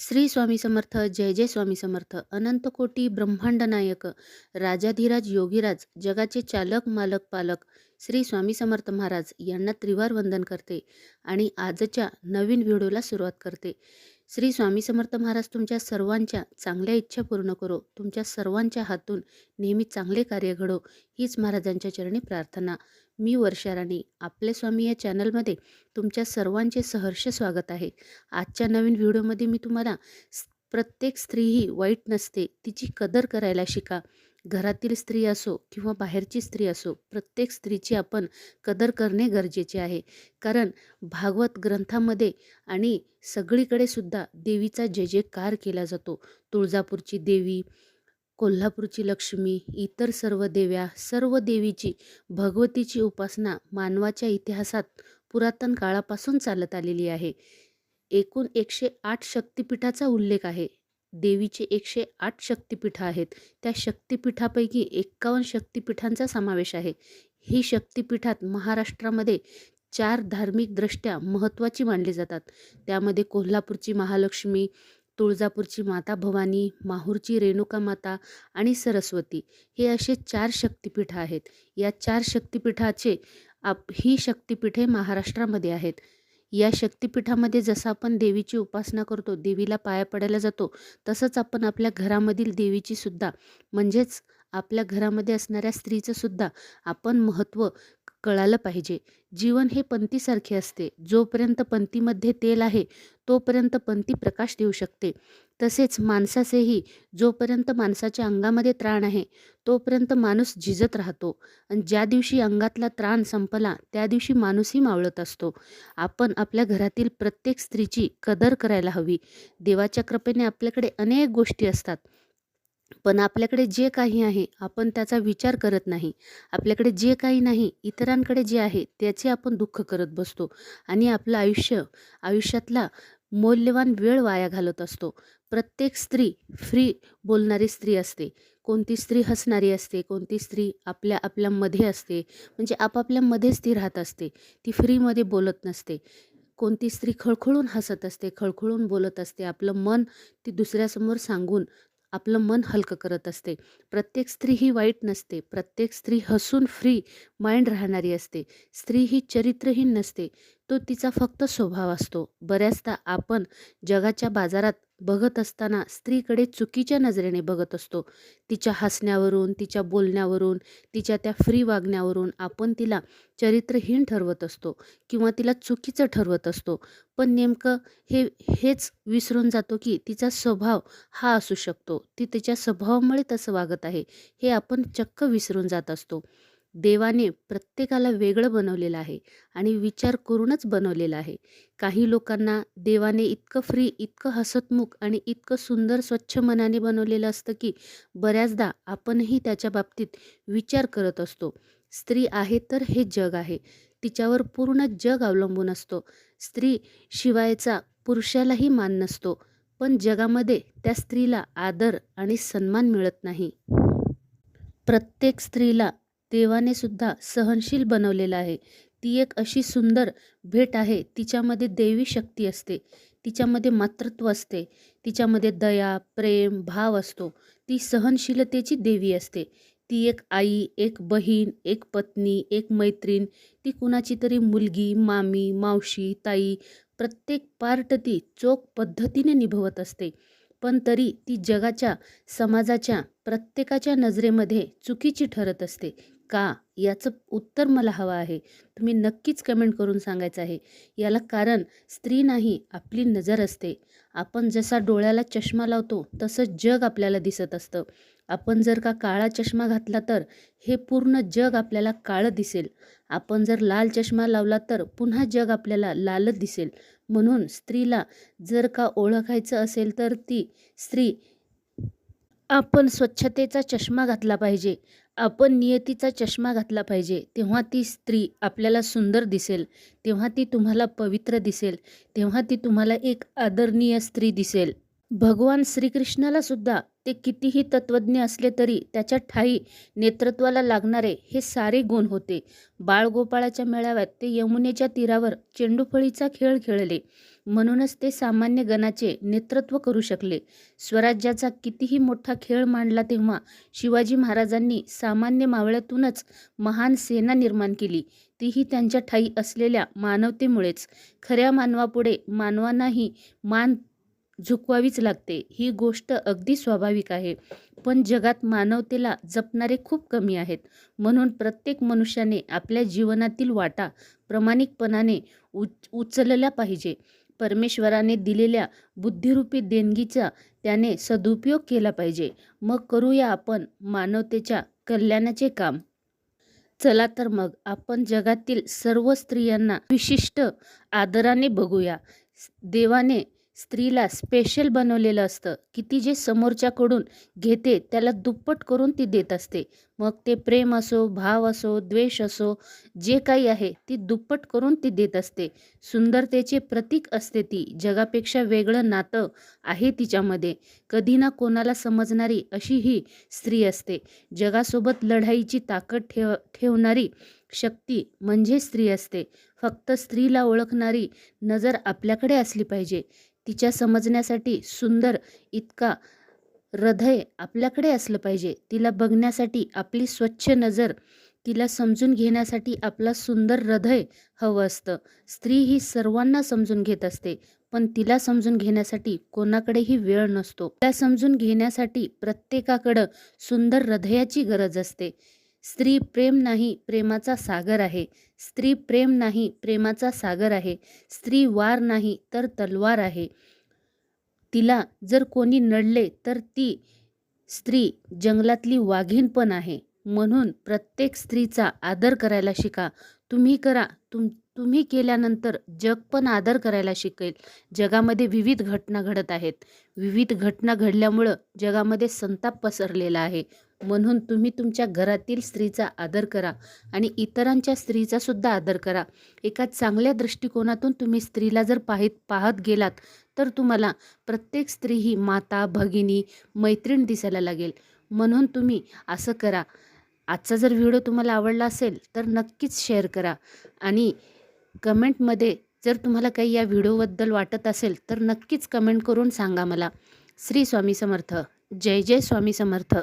श्री स्वामी समर्थ जय जय स्वामी समर्थ. अनंत कोटी ब्रह्मांड नायक राजाधिराज योगीराज जगाचे चालक मालक पालक. श्री स्वामी समर्थ महाराज यांना त्रिवार वंदन करते आणि आजच्या नवीन व्हिडिओला सुरुवात करते. श्री स्वामी समर्थ महाराज तुमच्या सर्वांच्या चांगल्या इच्छा पूर्ण करो. तुमच्या सर्वांच्या हातून नेहमी चांगले कार्य घडो हीच महाराजांच्या चरणी प्रार्थना. मी वर्षा राणी आपले स्वामी या चॅनलमध्ये तुमच्या सर्वांचे सहर्ष स्वागत आहे. आजच्या नवीन व्हिडिओमध्ये मी तुम्हाला प्रत्येक स्त्री ही वाईट नसते तिची कदर करायला शिका. घरातील स्त्री असो किंवा बाहेरची स्त्री असो प्रत्येक स्त्रीची आपण कदर करणे गरजेचे आहे. कारण भागवत ग्रंथामध्ये आणि सगळीकडे सुद्धा देवीचा जय जयकार केला जातो. तुळजापूरची देवी कोल्हापूरची लक्ष्मी इतर सर्व देव्या सर्व देवीची भगवतीची उपासना मानवाच्या इतिहासात पुरातन काळापासून चालत आलेली आहे. एकूण एकशे आठ शक्तिपीठाचा उल्लेख आहे. देवीचे एकशे आठ शक्तिपीठं आहेत. त्या शक्तिपीठापैकी एक्कावन्न शक्तिपीठांचा समावेश आहे. ही शक्तिपीठात महाराष्ट्रामध्ये चार धार्मिकदृष्ट्या महत्त्वाची मानली जातात. त्यामध्ये कोल्हापूरची महालक्ष्मी तुळजापूरची माता भवानी माहूरची रेणुका माता आणि सरस्वती. हे असे चार शक्तिपीठं आहेत. या चार शक्तिपीठाचे आप ही शक्तिपीठे महाराष्ट्रामध्ये आहेत. या शक्तिपीठामध्ये जसं आपण देवीची उपासना करतो देवीला पाया पडायला जातो तसंच आपण आपल्या घरामधील देवीची सुद्धा म्हणजेच आपल्या घरामध्ये असणाऱ्या स्त्रीचं सुद्धा आपण महत्त्व कळालं पाहिजे. जीवन हे पंतीसारखे असते. जोपर्यंत पंतीमध्ये तेल आहे तोपर्यंत पंती प्रकाश देऊ शकते. तसेच माणसाचेही जोपर्यंत माणसाच्या अंगामध्ये त्राण आहे तोपर्यंत माणूस झिजत राहतो. आणि ज्या दिवशी अंगातला त्राण संपला त्या दिवशी माणूसही मावळत असतो. आपण आपल्या घरातील प्रत्येक स्त्रीची कदर करायला हवी. देवाच्या कृपेने आपल्याकडे अनेक गोष्टी असतात. पण आपल्याकडे जे काही आहे आपण त्याचा विचार करत नाही. आपल्याकडे जे काही नाही इतरांकडे जे आहे त्याचे आपण दुःख करत बसतो. आणि आपलं आयुष्य आयुष्यातला मौल्यवान वेळ वाया घालत असतो. प्रत्येक स्त्री फ्री बोलणारी स्त्री असते. कोणती स्त्री हसणारी असते कोणती स्त्री आपल्या आपल्यामध्ये असते. म्हणजे आपापल्यामध्येच ती राहत असते. ती फ्रीमध्ये बोलत नसते. कोणती स्त्री खळखळून हसत असते खळखळून बोलत असते. आपलं मन ती दुसऱ्यासमोर सांगून आपलं मन हलकं करत असते. प्रत्येक स्त्री ही वाईट नसते. प्रत्येक स्त्री हसून फ्री माइंड राहणारी असते. स्त्री ही चरित्रहीन नसते. तो तिचा फक्त स्वभाव असतो. बऱ्याचदा आपण जगाच्या बाजारात बघत असताना स्त्रीकडे चुकीच्या नजरेने बघत असतो. तिच्या हसण्यावरून तिच्या बोलण्यावरून तिच्या त्या फ्री वागण्यावरून आपण तिला चरित्रहीन ठरवत असतो किंवा तिला चुकीचं ठरवत असतो. पण नेमकं हे हेच विसरून जातो की तिचा स्वभाव हा असू शकतो. ती तिच्या स्वभावामुळे तसं वागत आहे. हे आपण चक्क विसरून जात असतो. देवाने प्रत्येकाला वेगळं बनवलेलं आहे आणि विचार करूनच बनवलेलं आहे. काही लोकांना देवाने इतकं फ्री इतकं हसतमुख आणि इतकं सुंदर स्वच्छ मनाने बनवलेलं असतं की बऱ्याचदा आपणही त्याच्या बाबतीत विचार करत असतो. स्त्री आहे तर हे जग आहे. तिच्यावर पूर्ण जग अवलंबून असतो. स्त्री शिवायचा पुरुषालाही मान नसतो पण जगामध्ये त्या स्त्रीला आदर आणि सन्मान मिळत नाही. प्रत्येक स्त्रीला देवाने सुद्धा सहनशील बनवलेलं आहे. ती एक अशी सुंदर भेट आहे तिच्यामध्ये देवी शक्ती असते. तिच्यामध्ये मातृत्व असते. तिच्यामध्ये दया प्रेम भाव असतो. ती सहनशीलतेची देवी असते. ती एक आई एक बहीण एक पत्नी एक मैत्रीण ती कुणाची तरी मुलगी मामी मावशी ताई प्रत्येक पार्ट ती चोख पद्धतीने निभवत असते. पण तरी ती जगाच्या समाजाच्या प्रत्येकाच्या नजरेमध्ये चुकीची ठरत असते. का? याचं उत्तर मला हवं आहे. तुम्ही नक्कीच कमेंट करून सांगायचं आहे. याला कारण स्त्री नाही आपली नजर असते. आपण जसा डोळ्याला चष्मा लावतो तसं जग आपल्याला दिसत असतं. आपण जर का काळा चष्मा घातला तर हे पूर्ण जग आपल्याला काळं दिसेल. आपण जर लाल चष्मा लावला तर पुन्हा जग आपल्याला लालच दिसेल. म्हणून स्त्रीला जर का ओळखायचं असेल तर ती स्त्री आपण स्वच्छतेचा चष्मा घातला पाहिजे. आपण नियतीचा चष्मा घातला पाहिजे. तेव्हा ती स्त्री आपल्याला सुंदर दिसेल. तेव्हा ती तुम्हाला पवित्र दिसेल. तेव्हा ती तुम्हाला एक आदरणीय स्त्री दिसेल. भगवान श्रीकृष्णाला सुद्धा ते कितीही तत्त्वज्ञ असले तरी त्याच्या ठायी नेतृत्वाला लागणारे हे सारे गुण होते. बाळगोपाळाच्या मेळाव्यात ते यमुनेच्या तीरावर चेंडूफळीचा खेळ खेळले म्हणूनच ते सामान्य गणाचे नेतृत्व करू शकले. स्वराज्याचा कितीही मोठा खेळ मांडला तेव्हा शिवाजी महाराजांनी सामान्य मावळ्यातूनच महान सेना निर्माण केली तीही त्यांच्या ठाई असलेल्या मानवतेमुळेच. खऱ्या मानवापुढे मानवांनाही मान झुकवावीच लागते ही गोष्ट अगदी स्वाभाविक आहे. पण जगात मानवतेला जपणारे खूप कमी आहेत. म्हणून प्रत्येक मनुष्याने आपल्या जीवनातील वाटा प्रामाणिकपणाने उचलल्या पाहिजे. परमेश्वराने दिलेल्या बुद्धिरूपी देणगीचा त्याने सदुपयोग केला पाहिजे. मग करूया आपण मानवतेच्या कल्याणाचे काम. चला तर मग आपण जगातील सर्व स्त्रियांना विशिष्ट आदराने बघूया. देवाने स्त्रीला स्पेशल बनवलेलं असतं की ती जे समोरच्याकडून घेते त्याला दुप्पट करून ती देत असते. मग ते प्रेम असो, भाव असो, द्वेष असो, जे काही आहे ती दुप्पट करून ती देत असते. सुंदरतेचे प्रतीक असते ती. जगापेक्षा वेगळं नातं आहे तिच्यामध्ये. कधी ना कोणाला समजणारी अशी ही स्त्री असते. जगासोबत लढाईची ताकद ठेव ठेवणारी शक्ती म्हणजे स्त्री असते. फक्त स्त्रीला ओळखणारी नजर आपल्याकडे असली पाहिजे. तिच्या समजण्यासाठी सुंदर इतका हृदय आपल्याकडे असलं पाहिजे. तिला बघण्यासाठी आपली स्वच्छ नजर, तिला समजून घेण्यासाठी आपला सुंदर हृदय हवं असतं. स्त्री ही सर्वांना समजून घेत असते. पण तिला समजून घेण्यासाठी कोणाकडेही वेळ नसतो. तिला समजून घेण्यासाठी प्रत्येकाकडं सुंदर हृदयाची गरज असते. स्त्री प्रेम नाही प्रेमाचा सागर आहे. स्त्री प्रेम नाही प्रेमाचा सागर आहे. स्त्री वार नाही तर तलवार आहे. तिला जर कोणी नडले तर ती स्त्री जंगलातली वाघीण पण आहे. म्हणून प्रत्येक स्त्रीचा आदर करायला शिका. तुम्ही करा. तुम तुम्ही केल्यानंतर जग पण आदर करायला शिकेल. जगामध्ये विविध घटना घडत आहेत. विविध घटना घडल्यामुळं जगामध्ये संताप पसरलेला आहे. म्हणून तुम्ही तुमच्या घरातील स्त्रीचा आदर करा आणि इतरांच्या स्त्रीचा सुद्धा आदर करा. एका चांगल्या दृष्टिकोनातून तुम्ही स्त्रीला जर पाहित पाहत गेलात तर तुम्हाला प्रत्येक स्त्री ही माता, भगिनी, मैत्रीण दिसायला लागेल. म्हणून तुम्ही असं करा. आजचा जर व्हिडिओ तुम्हाला आवडला असेल तर नक्कीच शेअर करा आणि कमेंटमध्ये जर तुम्हाला काही या व्हिडिओबद्दल वाटत असेल तर नक्कीच कमेंट करून सांगा मला. श्री स्वामी समर्थ. जय जय स्वामी समर्थ.